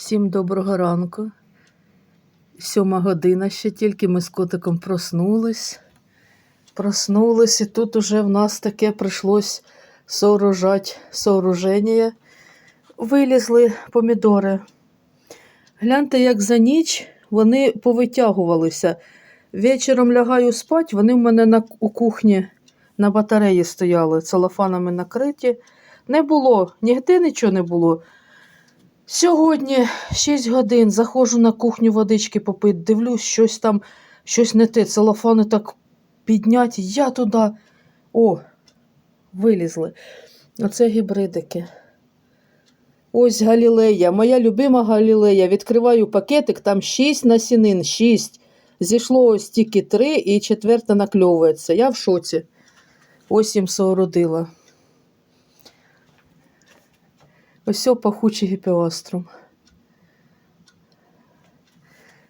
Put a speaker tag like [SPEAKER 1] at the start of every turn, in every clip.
[SPEAKER 1] Всім доброго ранку. Сьома година ще тільки ми з котиком проснулись. Проснулись, і тут уже в нас таке прийшлось сооружати сооруження. Вилізли помідори. Гляньте, як за ніч вони повитягувалися. Вечором лягаю спати, вони в мене на, у кухні на батареї стояли, целофанами накриті. Не було, нігде нічого не було. Сьогодні 6 годин заходжу на кухню водички попити, дивлюсь, щось там, щось не те. Целофани так підняті. Я туди. О, вилізли. Оце гібридики. Ось Галілея, моя любима Галілея. Відкриваю пакетик, там 6 насінин, 6. Зійшло ось тільки 3 і четверта накльовується. Я в шоці. Ось їм соорудила. Ось пахучий гіпіаструм.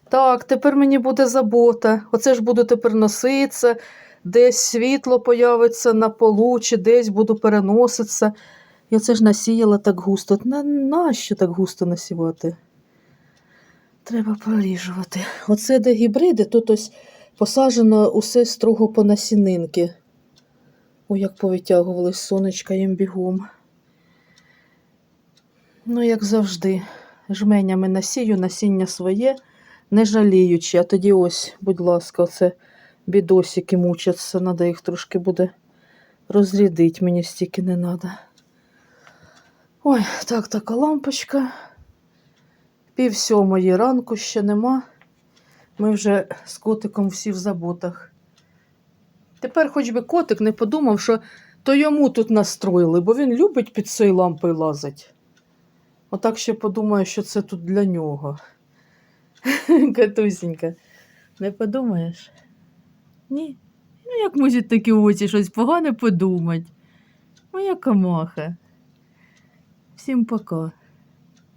[SPEAKER 1] Так, тепер мені буде забота. Оце ж буду тепер носитися, десь світло появиться на полу, чи десь буду переноситися. Я це ж насіяла так густо. На, нащо так густо насівати? Треба проріжувати. Оце де гібриди, тут ось посаджено усе строго по насінинки. Ой, як повитягувались сонечка їм бігом. Ну, як завжди, жменями насію насіння своє, не жаліючи. А тоді ось, будь ласка, оце бідосики мучаться, треба їх трошки буде розрядити, мені стільки не треба. Ой, так, така лампочка. Пів сьомої ранку ще нема. Ми вже з котиком всі в заботах. Тепер хоч би котик не подумав, що то йому тут настроїли, бо він любить під цією лампою лазить. Отак ще подумає, що це тут для нього. Катусінька, не подумаєш? Ні. Ну, як можуть такі очі щось погане подумати? Моя комаха. Всім пока.